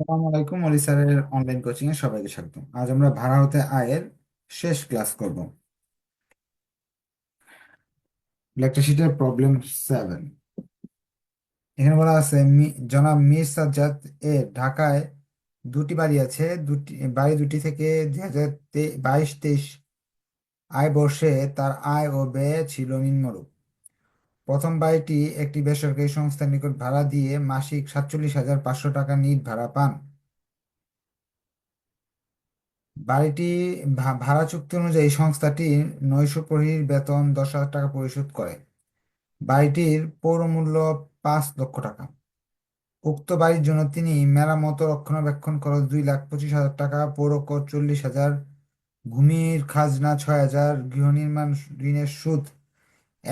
আসসালামু আলাইকুম অলি স্যারের অনলাইন কোচিং এ সবাইকে স্বাগত আজ আমরা ভাড়া হতে আয়ের শেষ ক্লাস করব। লেকচার শিটের প্রবলেম সেভেন এখানে বলা আছে জনাব মীর সাজ্জাদ এর ঢাকায় দুটি বাড়ি আছে, দুটি, বাড়ি দুটি থেকে দুই হাজার বাইশ তেইশ আয় বর্ষে তার আয় ও ব্যয় ছিল নিম্নরূপ। প্রথম বাড়িটি একটি বেসরকারি সংস্থার নিকট ভাড়া দিয়ে মাসিক সাতচল্লিশ হাজার পাঁচশো টাকা নিট ভাড়া পান। বাড়িটি ভাড়া চুক্তি অনুযায়ী সংস্থাটি নয়শো প্রহরীর বেতন দশ হাজার টাকা পরিশোধ করে। বাড়িটির পৌর মূল্য পাঁচ লক্ষ টাকা। উক্ত বাড়ির জন্য তিনি মেরামত, রক্ষণাবেক্ষণ খরচ দুই লাখ পঁচিশ হাজার টাকা, পৌর কর চল্লিশ হাজার, ভূমির খাজনা ছয় হাজার, গৃহ নির্মাণ ঋণের সুদ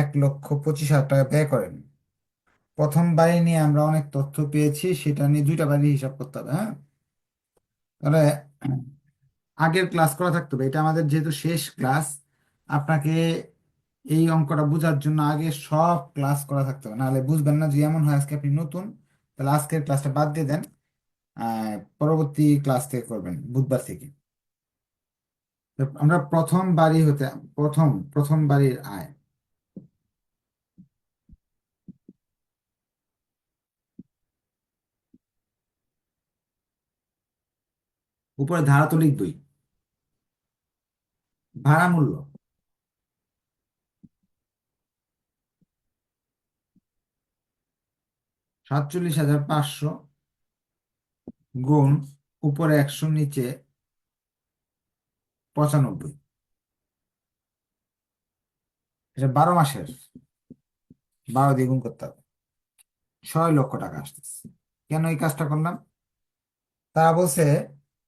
এক লক্ষ পঁচিশ হাজার টাকা ব্যয় করেন। প্রথম বাড়ি নিয়ে আমরা অনেক তথ্য পেয়েছি, সেটা নিয়ে দুইটা বাড়ি হিসাব করতে হবে হ্যাঁ? তাহলে আগের ক্লাস করা থাকতে হবে, এটা আমাদের যেহেতু শেষ ক্লাস আপনাকে এই অঙ্কটা বোঝার জন্য আগে সব ক্লাস করা থাকতে হবে, নাহলে বুঝবেন না যদি এমন হয় আজকে আপনি নতুন, তাহলে আজকের ক্লাসটা বাদ দিয়ে দেন পরবর্তী ক্লাস থেকে করবেন, বুধবার থেকে। আমরা প্রথম বাড়ি হতে, প্রথম প্রথম বাড়ির আয়। উপরে ধারা তো লিখবই। ভাড়া মূল্য। সাতচল্লিশ হাজার পাঁচশো গুণ উপরে একশো নিচে পঁচানব্বই। এটা বারো মাসের। বারো দিয়ে গুণ করতে হবে। ছয় লক্ষ টাকা আসতেছে। কেন এই কাজটা করলাম? তারা বলছে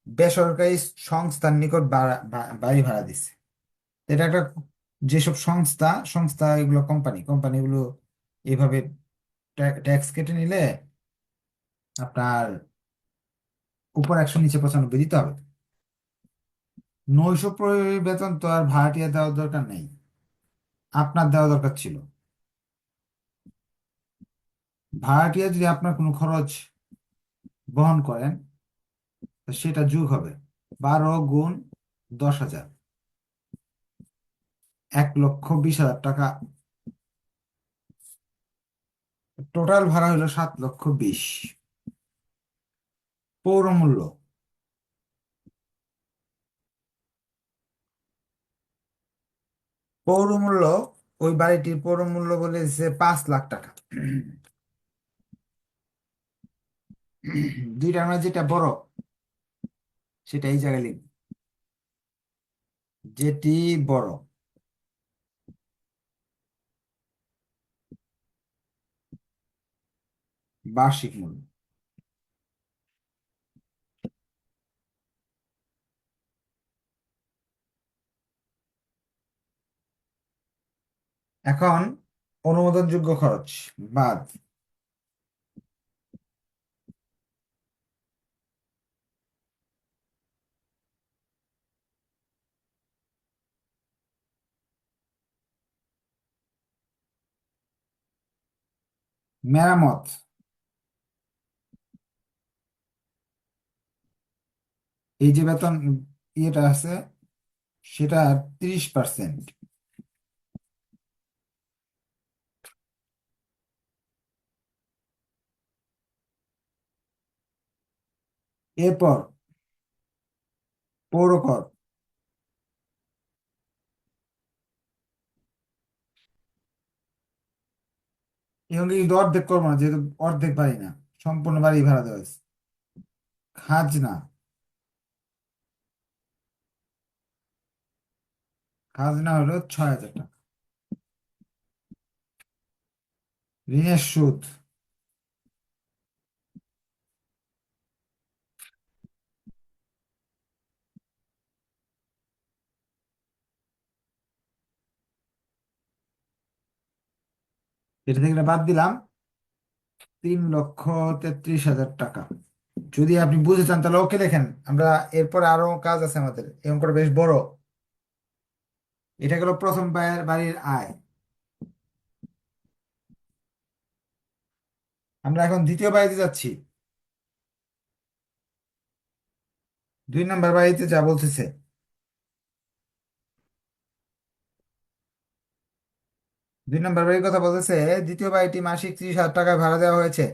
বেসরকারি সংস্থার নিকট বাড়া- ভাড়া দিচ্ছে এটা একটা যেসব সংস্থা সংস্থা এগুলো কোম্পানি কোম্পানিগুলো এইভাবে ট্যাক্স কেটে নিলে আপনার উপর একশো, নিচে পঁচানব্বই দিতে হবে। নৈশ বেতন তো আর ভাড়াটিয়া দেওয়ার দরকার নেই। আপনার দেওয়া দরকার ছিল। ভাড়াটিয়া যদি আপনার কোনো খরচ বহন করেন সেটা যোগ হবে বারো গুণ দশ হাজার। এক লক্ষ বিশ হাজার টাকা। টোটাল ভাড়া হলো সাত লক্ষ বিশ। পৌর মূল্য। পৌর মূল্য, ওই বাড়িটির পৌর মূল্য বলেছে পাঁচ লাখ টাকা। দুইটার মধ্যে যেটা বড় সেটা এই জায়গায় লিখব। যেটি বড়। বার্ষিক মূল্য। এখন অনুমোদনযোগ্য খরচ। বাদ। মেরামত। এই যে বেতন ইয়েটা আছে সেটা তিরিশ পার্সেন্ট। এরপর পৌর কিন্তু অর্ধেক করব না, যেহেতু অর্ধেক বাড়ি না, সম্পূর্ণ বাড়ি ভাড়া দেওয়া হয়েছে। খাজনা। খাজনা হলো ছয় হাজার টাকা। ঋণের সুদ। এটা থেকে বাদ দিলাম। তিন লক্ষ তেত্রিশ হাজার টাকা। যদি আপনি বুঝে চান, তাহলে ওকে দেখেন, আমরা এরপর আরও কাজ আছে আমাদের। এই অঙ্কটা বেশ বড়। এটা গেল প্রথম বায়ের বাড়ির আয়। আমরা এখন দ্বিতীয় বাড়িতে যাচ্ছি। দুই নম্বর বাড়িতে যা বলতেছে। দুই নম্বর বাড়ির কথা বলতেছে, দ্বিতীয় বাড়িটি মাসিক ত্রিশ হাজার টাকায় ভাড়া দেওয়া হয়েছে।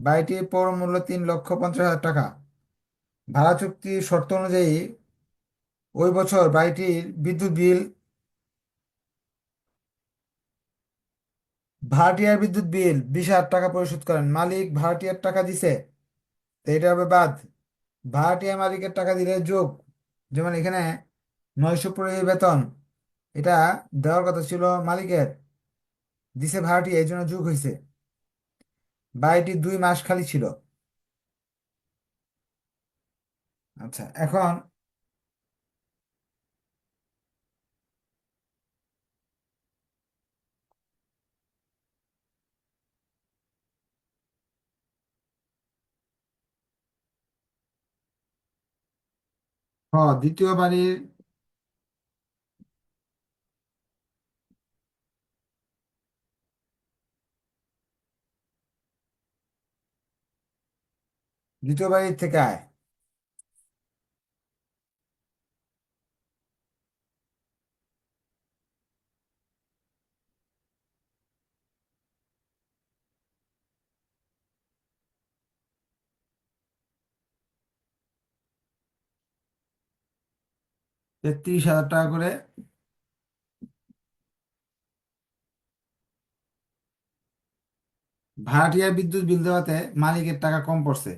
বাড়িটির পৌর মূল্য তিন লক্ষ পঞ্চাশ হাজার টাকা। ভাড়া চুক্তির শর্ত অনুযায়ী ওই বছর বাড়িটির বিদ্যুৎ বিল, ভাড়াটিয়ার বিদ্যুৎ বিল বিশ হাজার টাকা পরিশোধ করেন। মালিক ভাড়াটিয়ার টাকা দিছে, তো এটা হবে বাদ। ভাড়াটিয়া মালিকের টাকা দিলে যোগ, যেমন এখানে নয়শো পনেরো বেতন। এটা দেওয়ার কথা ছিল মালিকের। দিছে ভাড়াটি, এই জন্য যোগ হয়েছে বাড়িটি দুই মাস খালি ছিল। আচ্ছা এখন হ, দ্বিতীয় বাড়ির দ্বিতীয় বাড়ির থেকে আয়। তেত্রিশ হাজার টাকা করে ভাড়াটিয়া বিদ্যুৎ বিল দেওয়াতে মালিকের টাকা কম পড়ছে।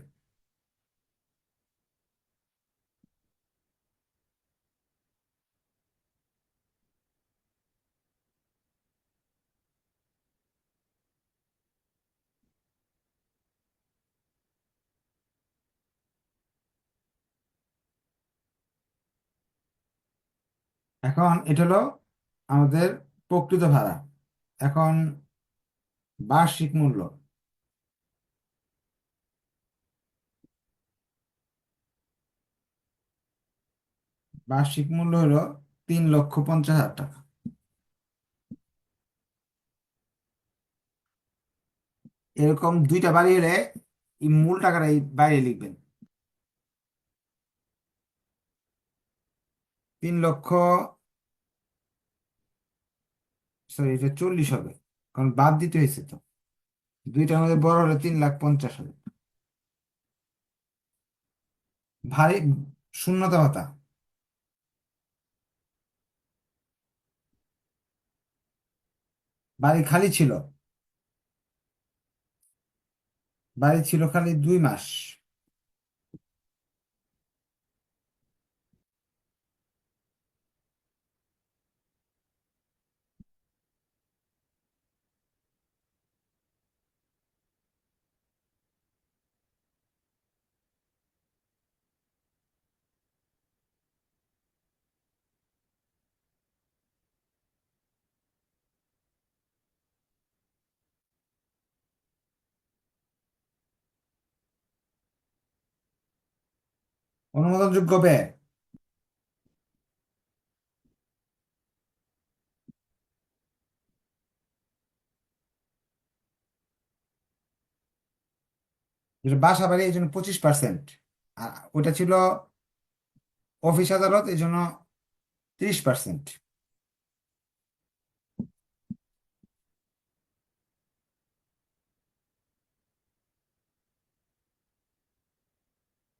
এখন এটা হলো আমাদের প্রকৃত ভাড়া। এখন বার্ষিক মূল্য। বার্ষিক মূল্য হলো তিন লক্ষ পঞ্চাশ হাজার টাকা। এরকম দুইটা বাড়ি হলে এই মূল টাকাটা এই বাইরে লিখবেন। তিন লক্ষ সরি এটা চল্লিশ হবে। কারণ বাদ দিতে হয়েছে তো। দুইটার মধ্যে বড় হলে তিন লাখ পঞ্চাশ হবে। ভারী শূন্যতা ভাতা। বাড়ি খালি ছিল। বাড়ি ছিল খালি দুই মাস। অনুমোদনযোগ্য ব্যয় বাসা বাড়ি, এই জন্য পঁচিশ পার্সেন্ট আর ওটা ছিল অফিস আদালত, এই জন্য ত্রিশ পার্সেন্ট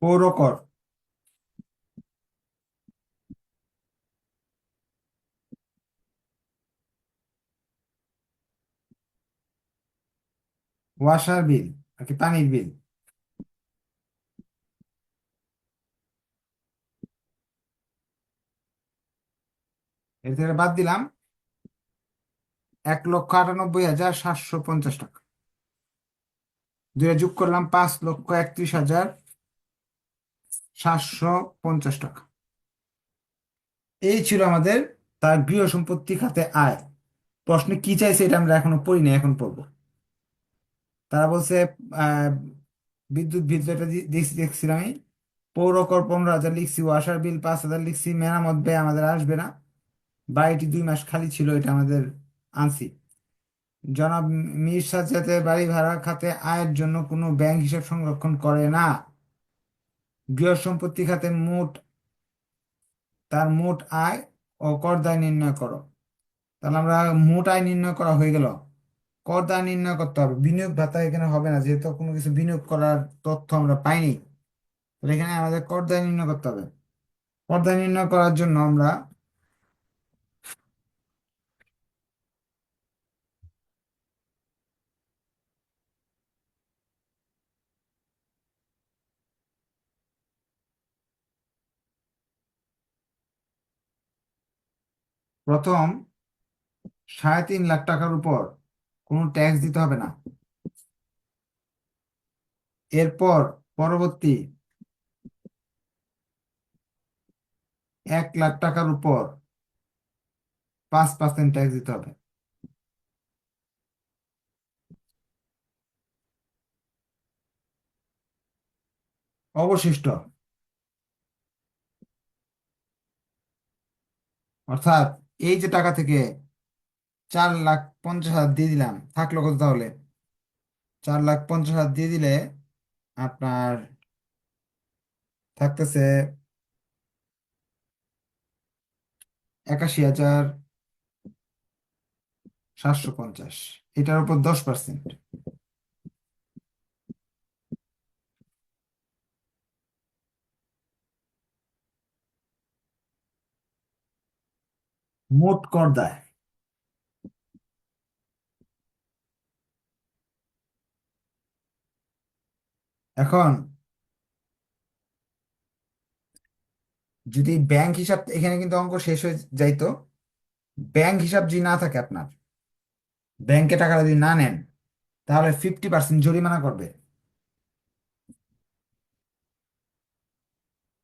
পৌর কর। ওয়াসার বিল আর কি পানির বিল? এর থেকে বাদ দিলাম, এক লক্ষ আটানব্বই হাজার সাতশো পঞ্চাশ টাকা। দুইটা যোগ করলাম পাঁচ লক্ষ একত্রিশ হাজার সাতশো পঞ্চাশ টাকা। এই ছিল আমাদের তার গৃহ সম্পত্তি খাতে আয়। প্রশ্নে কি চাইছে এটা আমরা এখনও পড়িনি, এখন পড়ব। তারা বলছে বিদ্যুৎ বিল দেখছি দেখছিলাম আমি। পৌর কর পনেরো হাজার লিখছি, ওয়াসার বিল পাঁচ হাজার লিখছি, মেরামত ব্যয় আমাদের আসবে না। বাড়িটি দুই মাস খালি ছিল, এটা আমাদের আনছি। জনাব মীর যাতে বাড়ি ভাড়া খাতে আয়ের জন্য কোনো ব্যাংক হিসাব সংরক্ষণ করে না। গৃহ সম্পত্তি খাতে মোট, তার মোট আয় ও কর দায় নির্ণয় করো। তাহলে আমরা মোট আয় নির্ণয় করা হয়ে গেল। কর দায় নির্ণয় করতে হবে। বিনিয়োগ ভাতা এখানে হবে না, যেহেতু কোনো কিছু বিনিয়োগ করার তথ্য আমরা পাইনি তাহলে এখানে আমাদের করদান নির্ণয় করতে হবে। কর দায় নির্ণয় করার জন্য আমরা প্রথম সাড়ে তিন লাখ টাকার উপর কোনো ট্যাক্স দিতে হবে না। এরপর পরবর্তী এক লাখ টাকার উপর পাঁচ পার্সেন্ট ট্যাক্স দিতে হবে। অবশিষ্ট। অর্থাৎ এই যে টাকা থেকে চার লাখ পঞ্চাশ হাজার দিয়ে দিলাম। থাকল কত তাহলে? চার লাখ পঞ্চাশ হাজার দিয়ে দিলে আপনার থাকতেছে একাশি হাজার সাতশো পঞ্চাশ। এটার উপর দশ পার্সেন্ট। মোট কর দায় এখন যদি ব্যাংক হিসাব এখানে কিন্তু অঙ্ক শেষ হয়ে যাইতো ব্যাংক হিসাব যদি না থাকে আপনার ব্যাংকে টাকা যদি না নেন, তাহলে ফিফটি পার্সেন্ট জরিমানা করবে।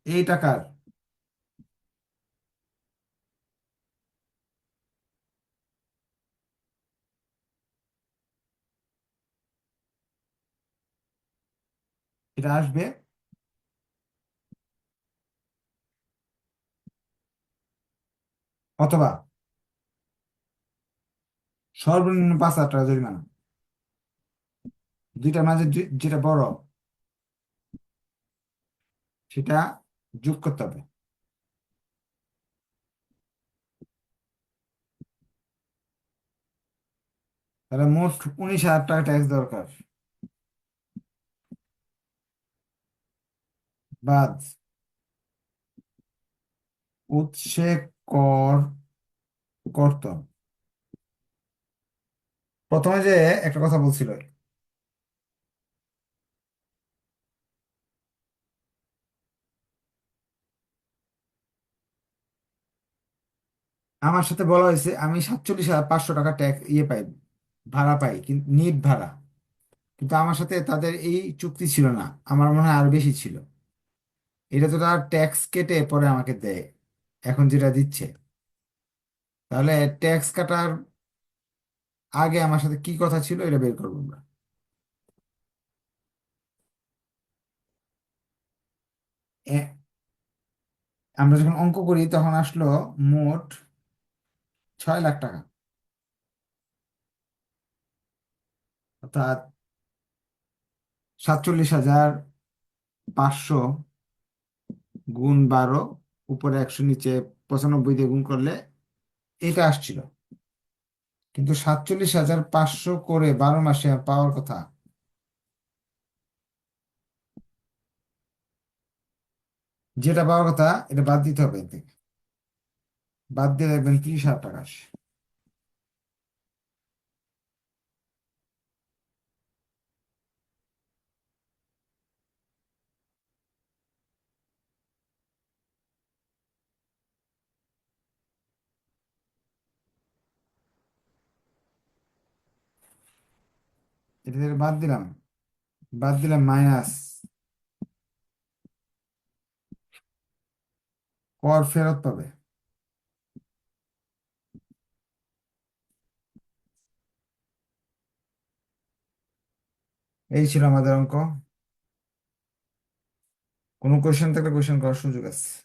এই টাকার এটা আসবে অথবা সর্বনিম্ন পাঁচ হাজার টাকা জরিমানা। দুইটার মাঝে যেটা বড়, সেটা যোগ করতে হবে। তাহলে মোট উনিশ হাজার টাকা ট্যাক্স দরকার। বাদ। উৎসে কর করত প্রথমে যে একটা কথা বলছিল। আমার সাথে বলা হয়েছে, আমি সাতচল্লিশ হাজার পাঁচশো টাকা ট্যাক্স ইয়ে পাই, ভাড়া পাই কিন্তু নিট ভাড়া। কিন্তু আমার সাথে তাদের এই চুক্তি ছিল না, আমার মনে হয় আরও বেশি ছিল। এটা তো তার ট্যাক্স কেটে পরে আমাকে দেয়, এখন যেটা দিচ্ছে। তাহলে ট্যাক্স কাটার আগে আমার সাথে কি কথা ছিল এটা বের করব আমরা। আমরা যখন অঙ্ক করি তখন আসলো মোট ছয় লাখ টাকা। অর্থাৎ সাতচল্লিশ হাজার পাঁচশো গুণ বারো, উপরে একশো, নিচে পঁচানব্বই দিয়ে গুণ করলে এটা আসছিল। কিন্তু সাতচল্লিশ হাজার পাঁচশো করে বারো মাসে পাওয়ার কথা। যেটা পাওয়ার কথা, এটা বাদ দিতে হবে বাদ দিয়ে রাখবেন ত্রিশ হাজার টাকা এটা থেকে বাদ দিলাম। বাদ দিলাম মাইনাস কর ফেরত পাবে। এই ছিল আমাদের অঙ্ক। কোনো কোয়েশ্চেন থাকলে কোয়েশ্চেন করার সুযোগ আছে।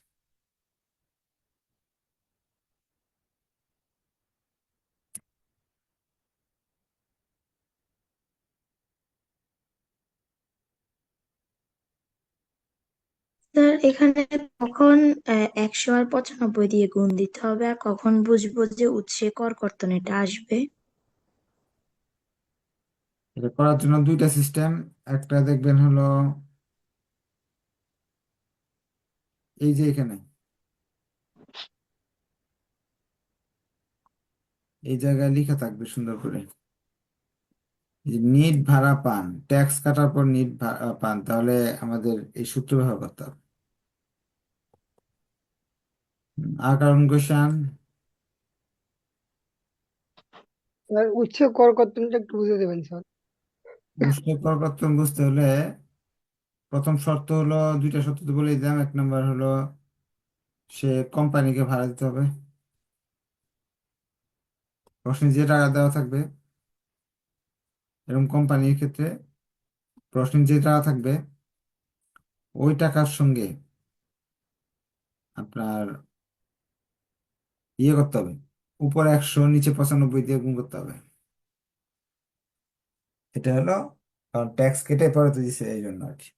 স্যার এখানে কখন একশো আর পঁচানব্বই দিয়ে গুণ দিতে হবে আর কখন বুঝব যে উৎসে করকর্তন এটা আসবে? এটা করার জন্য দুইটা সিস্টেম। একটা দেখবেন হলো, এই যে এখানে। এই জায়গায় লেখা থাকবে সুন্দর করে। নিট ভাড়া পান, ট্যাক্স কাটার পর নিট ভাড়া পান, তাহলে আমাদের এই সূত্র ব্যবহার করতে হবে। আর কারণ কোশ্চেন স্যার উৎসে করকর্তনটা একটু বুঝে দেবেন স্যার। করকর্তন বুঝতে হলে প্রথম শর্ত হলো দুইটা শর্ত তো বলেই দিলাম। এক নম্বর হলো সে কোম্পানিকে ভাড়া দিতে হবে। প্রশ্নে যে টাকা দেওয়া থাকবে এরকম কোম্পানির ক্ষেত্রে প্রশ্নে যে টাকা থাকবে ওই টাকার সঙ্গে আপনার ইয়ে করতে হবে। উপরে একশো, নিচে পঁচানব্বই দিয়ে গুণ করতে হবে। এটা হলো, কারণ ট্যাক্স কেটে পরে তো দিছে এই জন্য আর কি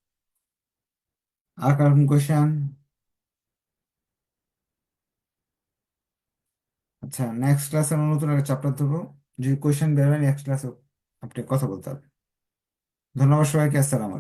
আর কারণ কোশ্চেন আচ্ছা নেক্সট ক্লাসে আমরা নতুন একটা চ্যাপ্টার ধরবো। যদি কোশ্চেন বের হয় নেক্সট ক্লাসে আপনি কথা বলতে হবে। ধন্যবাদ সবাইকে, আসসালাম